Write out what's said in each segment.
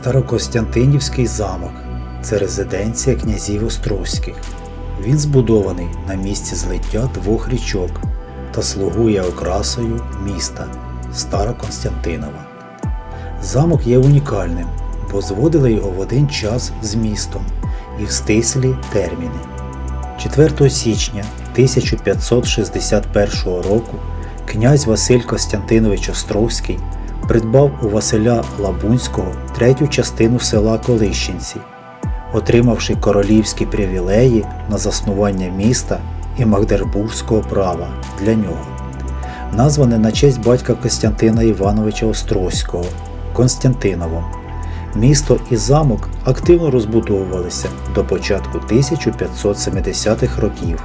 Старокостянтинівський замок це резиденція князів Острозьких. Він збудований на місці злиття двох річок та слугує окрасою міста Староконстянтинова. Замок є унікальним, бо зводили його в один час з містом і в стислі терміни. 4 січня 1561 року князь Василь Костянтинович Островський придбав у Василя Лабунського третю частину села Колищенці, отримавши королівські привілеї на заснування міста і магдербурзького права для нього, назване на честь батька Костянтина Івановича Острозького Константиновом. Місто і замок активно розбудовувалися до початку 1570-х років.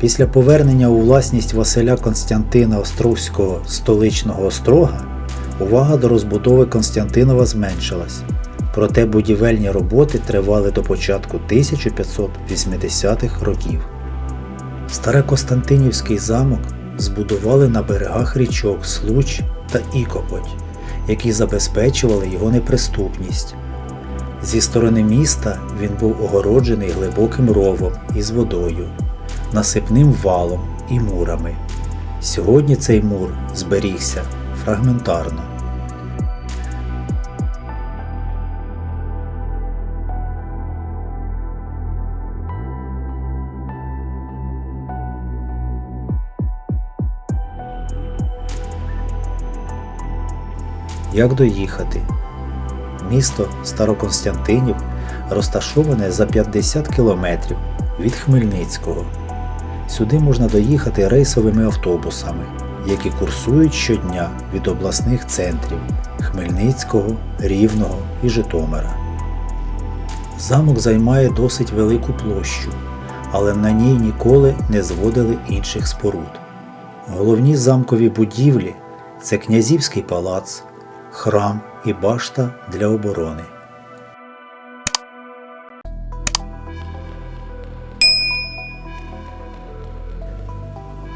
Після повернення у власність Василя Константина Островського столичного острога увага до розбудови Константинова зменшилась, проте будівельні роботи тривали до початку 1580-х років. Старокостянтинівський замок збудували на берегах річок Случ та Ікопоть, які забезпечували його неприступність. Зі сторони міста він був огороджений глибоким ровом із водою, насипним валом і мурами. Сьогодні цей мур зберігся фрагментарно. Як доїхати? Місто Староконстянтинів розташоване за 50 кілометрів від Хмельницького. Сюди можна доїхати рейсовими автобусами, які курсують щодня від обласних центрів Хмельницького, Рівного і Житомира. Замок займає досить велику площу, але на ній ніколи не зводили інших споруд. Головні замкові будівлі це князівський палац, храм і башта для оборони.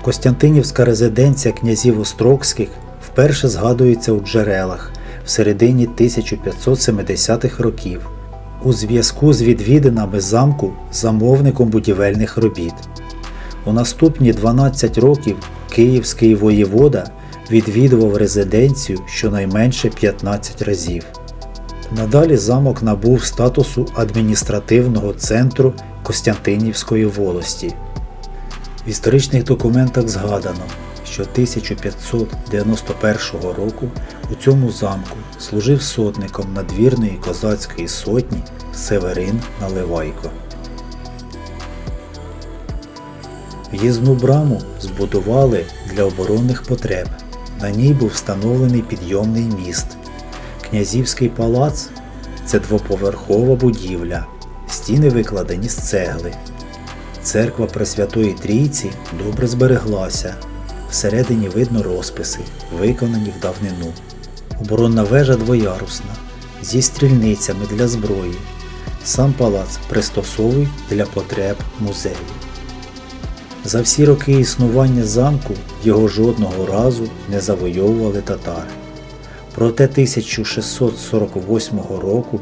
Костянтинівська резиденція князів Острогських вперше згадується у джерелах в середині 1570-х років у зв'язку з відвідинами замку замовником будівельних робіт. У наступні 12 років київський воєвода відвідував резиденцію щонайменше 15 разів. Надалі замок набув статусу адміністративного центру Костянтинівської волості. В історичних документах згадано, що 1591 року у цьому замку служив сотником надвірної козацької сотні Северин Наливайко. В'їзну браму збудували для оборонних потреб. На ній був встановлений підйомний міст. Князівський палац це двоповерхова будівля, стіни викладені з цегли. Церква Пресвятої Трійці добре збереглася. Всередині видно розписи, виконані в давнину. Оборонна вежа двоярусна, зі стрільницями для зброї. Сам палац пристосовують для потреб музею. За всі роки існування замку його жодного разу не завойовували татари. Проте 1648 року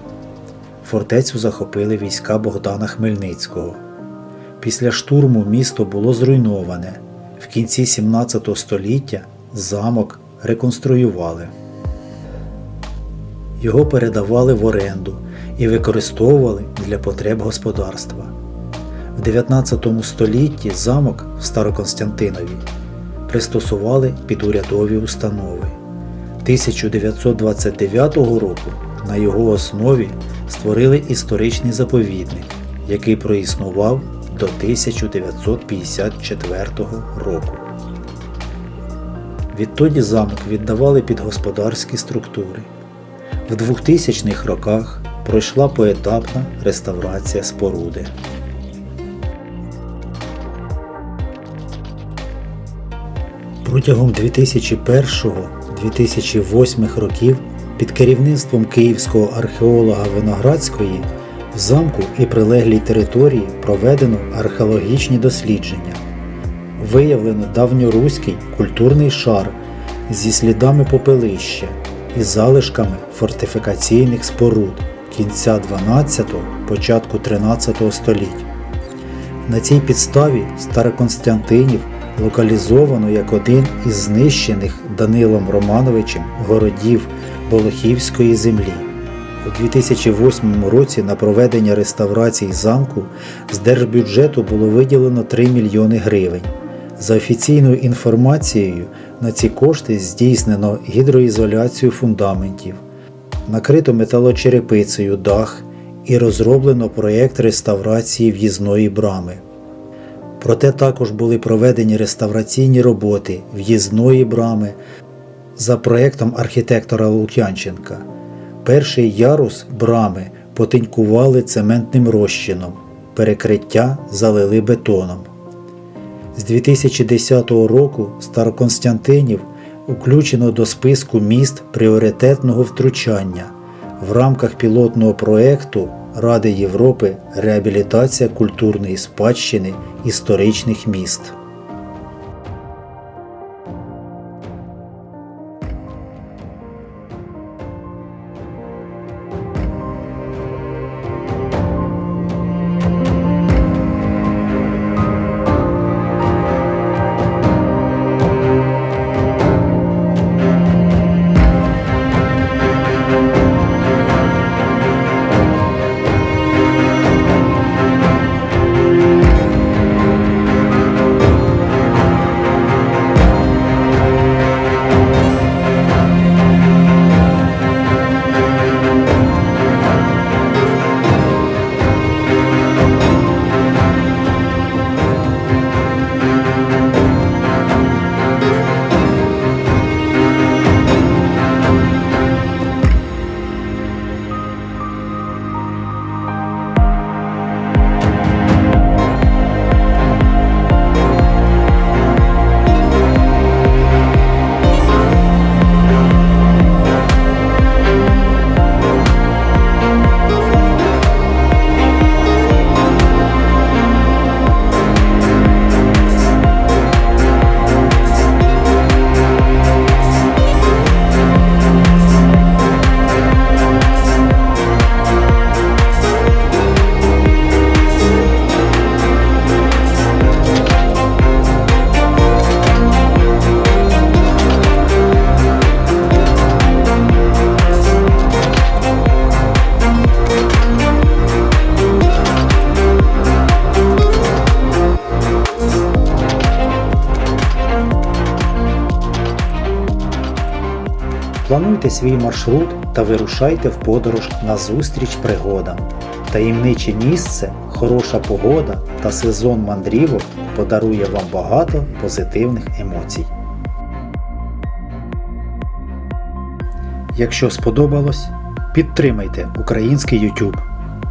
фортецю захопили війська Богдана Хмельницького. Після штурму місто було зруйноване. В кінці 17 століття замок реконструювали. Його передавали в оренду і використовували для потреб господарства. В 19 столітті замок в Староконстянтинові пристосували під урядові установи. 1929 року на його основі створили історичний заповідник, який проіснував до 1954 року. Відтоді замок віддавали під господарські структури. В 2000-х роках пройшла поетапна реставрація споруди. Протягом 2001-2008 років під керівництвом київського археолога Виноградської в замку і прилеглій території проведено археологічні дослідження. Виявлено давньоруський культурний шар зі слідами попелища із залишками фортифікаційних споруд кінця 12-го, початку 13 століть. На цій підставі Староконстантинів локалізовано як один із знищених Данилом Романовичем городів Болохівської землі. У 2008 році на проведення реставрації замку з держбюджету було виділено 3 мільйони гривень. За офіційною інформацією, на ці кошти здійснено гідроізоляцію фундаментів, накрито металочерепицею дах і розроблено проєкт реставрації в'їзної брами. Проте також були проведені реставраційні роботи в'їзної брами за проєктом архітектора Лук'янченка. Перший ярус брами потинькували цементним розчином, перекриття залили бетоном. З 2010 року Староконстантинів включено до списку міст пріоритетного втручання в рамках пілотного проекту Ради Європи реабілітація культурної спадщини історичних міст. Плануйте свій маршрут та вирушайте в подорож на зустріч пригодам. Таємниче місце, хороша погода та сезон мандрівок подарує вам багато позитивних емоцій. Якщо сподобалось, підтримайте український YouTube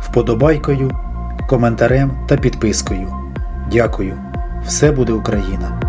вподобайкою, коментарем та підпискою. Дякую! Все буде Україна!